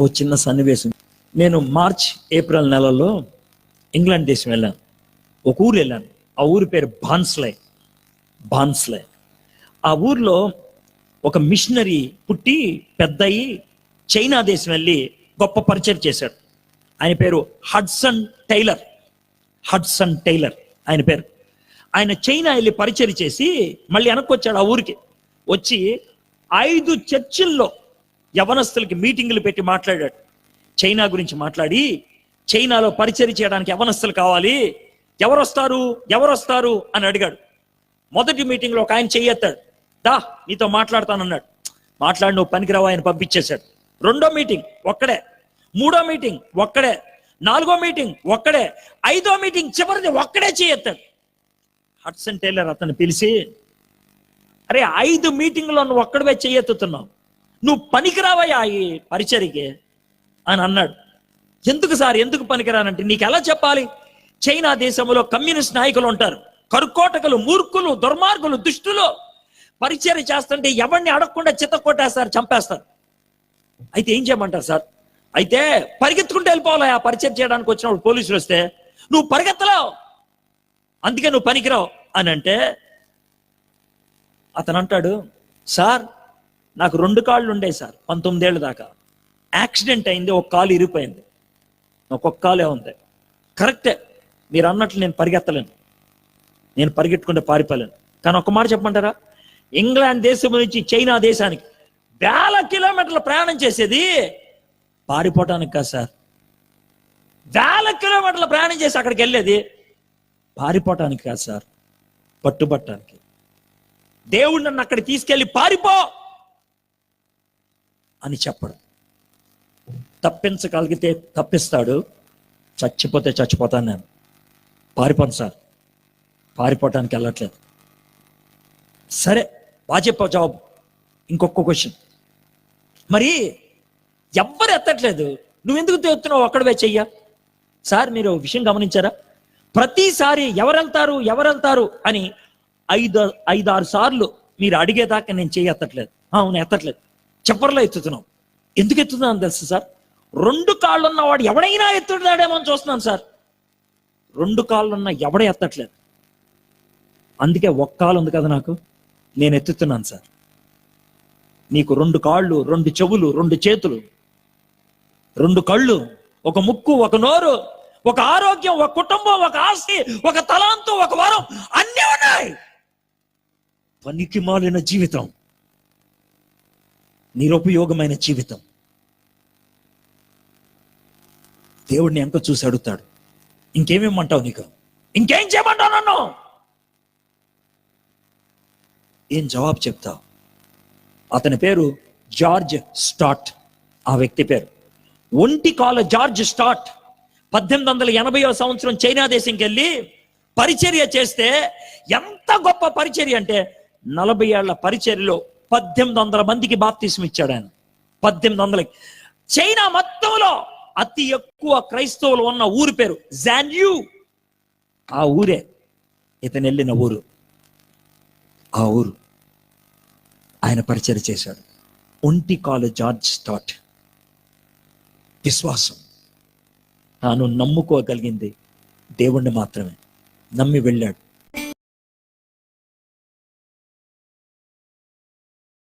ఓ చిన్న సన్నివేశం. నేను మార్చ్ ఏప్రిల్ నెలలో ఇంగ్లాండ్ దేశం వెళ్ళాను. ఒక ఊరు వెళ్ళాను. ఆ ఊరి పేరు బాన్స్లే. బాన్స్లే. ఆ ఊర్లో ఒక మిషనరీ పుట్టి పెద్దయి చైనా దేశం వెళ్ళి గొప్ప పరిచయం చేశాడు. ఆయన పేరు హడ్సన్ టైలర్. హడ్సన్ టైలర్ ఆయన పేరు. ఆయన చైనా వెళ్ళి పరిచయం చేసి మళ్ళీ వెనక్కి వచ్చాడు ఆ ఊరికి. వచ్చి ఐదు చర్చిల్లో యవనస్తులకి మీటింగులు పెట్టి మాట్లాడాడు. చైనా గురించి మాట్లాడి చైనాలో పరిచయం చేయడానికి యవనస్తులు కావాలి. ఎవరొస్తారు? ఎవరొస్తారు? అని అడిగాడు. మొదటి మీటింగ్లో ఒక ఆయన చెయ్యెత్తాడు దా నీతో మాట్లాడతానన్నాడు. మాట్లాడి నువ్వు పనికిరావు ఆయన పంపించేశాడు. రెండో మీటింగ్ ఒక్కడే. మూడో మీటింగ్ ఒక్కడే. నాలుగో మీటింగ్ ఒక్కడే. ఐదో మీటింగ్ చివరిది ఒక్కడే చేయెత్తాడు హట్సన్ టైలర్ అతను పిలిచి అరే ఐదు మీటింగ్లో నువ్వు ఒక్కడవే చేయెత్తుతున్నావు నువ్వు పనికిరావయ్యా ఈ పరిచర్యకి అని అన్నాడు. ఎందుకు సార్? ఎందుకు పనికిరానంటే నీకు ఎలా చెప్పాలి? చైనా దేశంలో కమ్యూనిస్ట్ నాయకులు ఉంటారు. కరుకోటకులు మూర్ఖులు దుర్మార్గులు దుష్టులు పరిచర్య చేస్తుంటే ఎవరిని అడగకుండా చిత్త కొట్టేస్తారు చంపేస్తారు. అయితే ఏం చేయమంటారు సార్? అయితే పరిగెత్తుకుంటూ వెళ్ళిపోవాలి ఆ పరిచయం చేయడానికి వచ్చినప్పుడు పోలీసులు వస్తే నువ్వు పరిగెత్తలేవు. అందుకే నువ్వు పనికిరావు. అని అంటే అతను అంటాడు సార్ నాకు రెండు కాళ్ళు ఉండేవి సార్ పంతొమ్మిదేళ్ళ దాకా. యాక్సిడెంట్ అయింది ఒక కాలు ఇరిగిపోయింది. ఒక్కొక్క కాలే ఉంది. కరెక్టే మీరు అన్నట్లు నేను పరిగెత్తలేను. నేను పరిగెట్టుకుంటే పారిపోలేను. కానీ ఒక మాట చెప్పమంటారా? ఇంగ్లాండ్ దేశం నుంచి చైనా దేశానికి వేల కిలోమీటర్ల ప్రయాణం చేసేది పారిపోవటానికి కాదు సార్. వేల కిలోమీటర్ల ప్రయాణం చేసి అక్కడికి వెళ్ళేది పారిపోవటానికి కాదు సార్. పట్టుబట్టడానికి. దేవుడు నన్ను అక్కడ తీసుకెళ్ళి పారిపో! అని చెప్పడు. తప్పించగలిగితే తప్పిస్తాడు. చచ్చిపోతే చచ్చిపోతాను నేను. పారిపోను సార్. పారిపోవటానికి వెళ్ళట్లేదు. సరే బాగా చెప్పావు జవాబు ఇంకొక క్వశ్చన్ మరి ఎవ్వరు ఎత్తట్లేదు. నువ్వెందుకు తెస్తున్నావు ఒక్కడవే చెయ్య? సార్ మీరు విషయం గమనించారా? ప్రతిసారి ఎవరెళ్తారు ఎవరెళ్తారు అని ఐదు ఐదారు సార్లు మీరు అడిగేదాకా నేను చెయ్యి ఎత్తట్లేదు. అవును ఎత్తట్లేదు. చెప్పర్లో ఎత్తుతున్నాం ఎందుకు ఎత్తుతున్నాను తెలుసు సార్? రెండు కాళ్ళు ఉన్నవాడు ఎవడైనా ఎత్తుతాడేమో అని చూస్తున్నాను సార్. రెండు కాళ్ళు ఉన్న ఎవడ ఎత్తట్లేదు. అందుకే ఒక్క కాలు ఉంది కదా నాకు? నేను ఎత్తుతున్నాను సార్. నీకు రెండు కాళ్ళు రెండు చెవులు రెండు చేతులు రెండు కళ్ళు ఒక ముక్కు ఒక నోరు ఒక ఆరోగ్యం ఒక కుటుంబం ఒక ఆస్తి ఒక తలాంతు ఒక వరం అన్నీ ఉన్నాయి. పనికి మాలిన జీవితం. నిరుపయోగమైన జీవితం. దేవుడిని ఎంతో చూసి అడుగుతాడు ఇంకేమేమంటావు నీకు? ఇంకేం చేయమంటావు నన్ను? ఏం జవాబు చెప్తావు? అతని పేరు జార్జ్ స్టాట్ ఆ వ్యక్తి పేరు. ఒంటి కాల జార్జ్ స్టాట్ పద్దెనిమిది వందల ఎనభైవ సంవత్సరం చైనా దేశంకి వెళ్ళి పరిచర్య చేస్తే ఎంత గొప్ప పరిచర్య అంటే నలభై ఏళ్ళ పరిచర్యలో పద్దెనిమిది వందల మందికి బాప్తీసం ఇచ్చాడు ఆయన. పద్దెనిమిది వందలకి. చైనా మొత్తంలో అతి ఎక్కువ క్రైస్తవులు ఉన్న ఊరి పేరు జాన్యూ. ఆ ఊరే. ఇతను వెళ్ళిన ఊరు. ఆ ఊరు. ఆయన పరిచయం చేశాడు. ఒంటి కాలు జార్జ్ స్టాట్ విశ్వాసం. తాను నమ్ముకోగలిగింది దేవుణ్ణి మాత్రమే. నమ్మి వెళ్ళాడు.